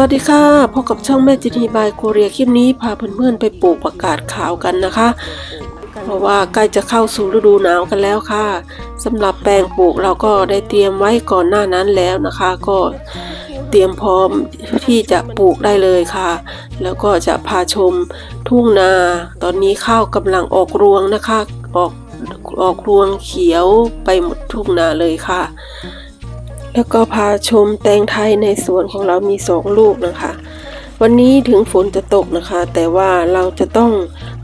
วัสดีค่ะพบกับช่องแม่จินีบายโคเรียคลิปนี้พาเพื่อนๆไปปลูกผักกาดขาวกันนะคะ เพราะว่าใกล้จะเข้าสู่ฤดูหนาวกันแล้วค่ะสำหรับแปลงปลูกเราก็ได้เตรียมไว้ก่อนหน้านั้นแล้วนะคะ ก็เตรียมพร้อมที่จะปลูกได้เลยค่ะ แล้วก็จะพาชมทุ่งนา ตอนนี้ข้าวกำลังออกรวงนะคะ ออกออกรวงเขียวไปหมดทุ่งนาเลยค่ะ แล้วก็พาชมแตงไทยในสวนของเรามีสองลูกนะคะ วันนี้ถึงฝนจะตกนะคะ แต่ว่าเราจะต้อง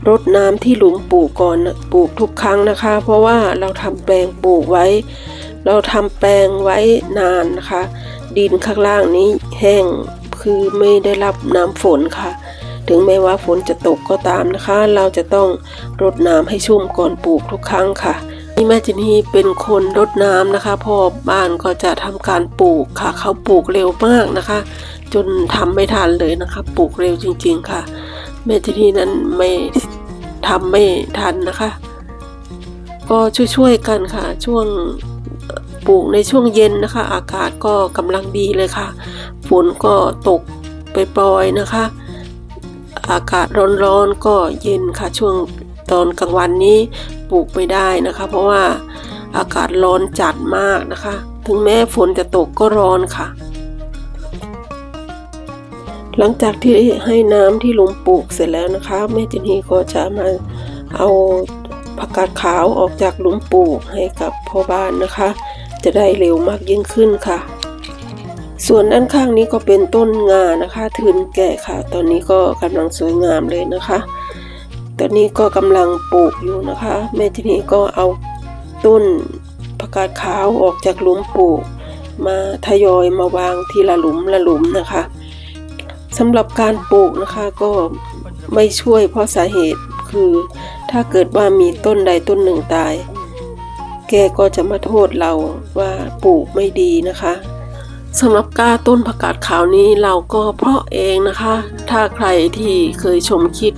รดน้ำที่หลุมปลูกก่อนปลูกทุกครั้งนะคะ เพราะว่าเราทำแปลงปลูกไว้ เราทำแปลงไว้นานนะคะ ดินข้างล่างนี้แห้งคือไม่ได้รับน้ำฝนค่ะ ถึงแม้ว่าฝนจะตกก็ตามนะคะ เราจะต้องรดน้ำให้ชุ่มก่อนปลูกทุกครั้งค่ะ นี่แม่จินีเป็นคนรดน้ำนะคะพ่อบ้านก็จะทำการปลูกค่ะ เขาปลูกเร็วมากนะคะ จนทำไม่ทันเลยนะคะปลูกเร็วจริง ๆ ค่ะ แม่จินีนั้นไม่ทำไม่ทันนะคะ ก็ช่วยๆกันค่ะ ช่วงปลูกในช่วงเย็นนะคะ อากาศก็กำลังดีเลยค่ะ ฝนก็ตกไปปล่อยนะคะ อากาศร้อนๆก็เย็นค่ะช่วง ตอนกลางวันนี้ปลูกไม่ได้นะคะ เพราะว่าอากาศร้อนจัดมากนะคะ ถึงแม้ฝนจะตกก็ร้อนค่ะ หลังจากที่ให้น้ำที่ลุงปลูกเสร็จแล้วนะคะแม่จนนี่ก็จะมาเอาผักกาดขาวออกจากหลุมปลูกให้กับพ่อบ้านนะคะ จะได้เร็วมากยิ่งขึ้นค่ะ ส่วนด้านข้างนี้ก็เป็นต้นงานะคะ ทืนแก่ค่ะ ตอนนี้ก็กำลังสวยงามเลยนะคะ ตอนนี้ก็กำลังปลูกอยู่นะคะแม่ที่นี้ก็เอาต้นผักกาดขาวออกจากหลุมปลูก มาทยอยมาวางทีละหลุมละหลุมนะคะสำหรับการปลูกนะคะก็ไม่ช่วยเพราะสาเหตุคือถ้าเกิดว่ามีต้นใดต้นหนึ่งตาย แกก็จะมาโทษเราว่าปลูกไม่ดีนะคะสำหรับก้าต้นผักกาดขาวนี้เราก็เพาะเองนะคะ ถ้าใครที่เคยชมคลิป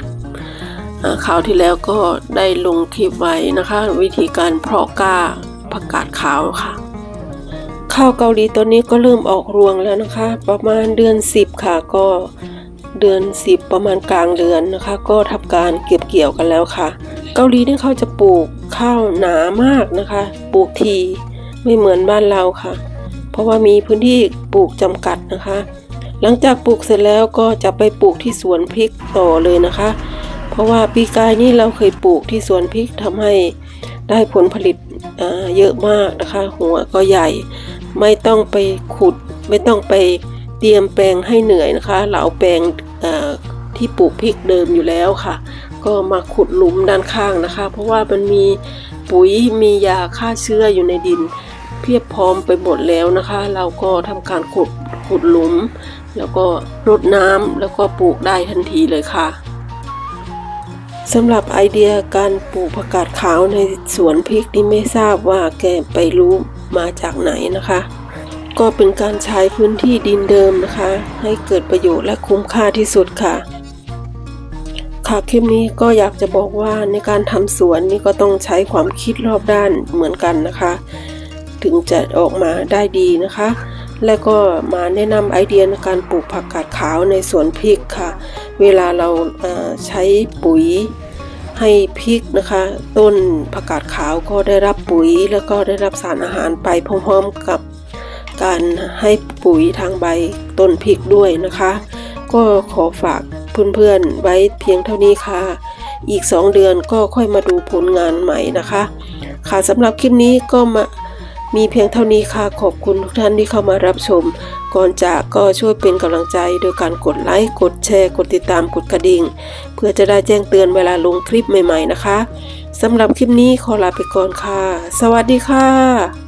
อ่าข่าวที่แล้วก็ได้ลงคลิปไว้นะคะ วิธีการเพาะกล้าผักกาดขาวค่ะ ข้าวเกาหลีตอนนี้ก็เริ่มออกรวงแล้วนะคะ ประมาณเดือน 10 ค่ะก็เดือน 10 ประมาณกลางเดือนนะคะ ก็ทำการเก็บเกี่ยวกันแล้วค่ะ เกาหลีนี่เขาจะปลูกข้าวหนามากนะคะ ปลูกทีไม่เหมือนบ้านเราค่ะ เพราะว่ามีพื้นที่ปลูกจำกัดนะคะ หลังจากปลูกเสร็จแล้วก็จะไปปลูกที่สวนพริกต่อเลยนะคะ เพราะว่าปีกายนี่เราเคยปลูกที่สวนพริกทำให้ได้ผลผลิตเยอะมากนะคะ หัวก็ใหญ่ไม่ต้องไปขุด ไม่ต้องไปเตรียมแปลงให้เหนื่อยนะคะ เราเอาแปลงที่ปลูกพริกเดิมอยู่แล้วค่ะ ก็มาขุดหลุมด้านข้างนะคะ เพราะว่ามันมีปุ๋ยมียาฆ่าเชื้ออยู่ในดิน เพียบพร้อมไปหมดแล้วนะคะ เราก็ทำการขุดขุดหลุม แล้วก็รดน้ำแล้วก็ปลูกได้ทันทีเลยค่ะ สำหรับไอเดียการปลูกผักกาดขาวในสวนพริกนี่ไม่ทราบว่าแกไปรู้มาจากไหนนะคะ ก็เป็นการใช้พื้นที่ดินเดิมนะคะ ให้เกิดประโยชน์และคุ้มค่าที่สุดค่ะ ค่ะคลิปนี้ก็อยากจะบอกว่าในการทำสวนนี่ก็ต้องใช้ความคิดรอบด้านเหมือนกันนะคะ ถึงจะออกมาได้ดีนะคะ และก็มาแนะนำไอเดียในการปลูกผักกาดขาวในสวนพริกค่ะ เวลาเราใช้ปุ๋ย ให้พริกนะคะ ต้นผักกาดขาวก็ได้รับปุ๋ยแล้วก็ได้รับสารอาหารไปพร้อมๆกับการให้ปุ๋ยทางใบต้นพริกด้วยนะคะ ก็ขอฝากเพื่อนๆไว้เพียงเท่านี้ค่ะ อีก 2 เดือนก็ค่อยมาดูผลงานใหม่นะคะ ค่ะสำหรับคลิปนี้ก็มา มีเพียงเท่านี้ค่ะ ขอบคุณทุกท่านที่เข้ามารับชม ก่อนจากก็ช่วยเป็นกำลังใจโดยการกดไลค์ กดแชร์ กดติดตาม กดกระดิ่ง เพื่อจะได้แจ้งเตือนเวลาลงคลิปใหม่ๆนะคะสำหรับคลิปนี้ขอลาไปก่อนค่ะ สวัสดีค่ะ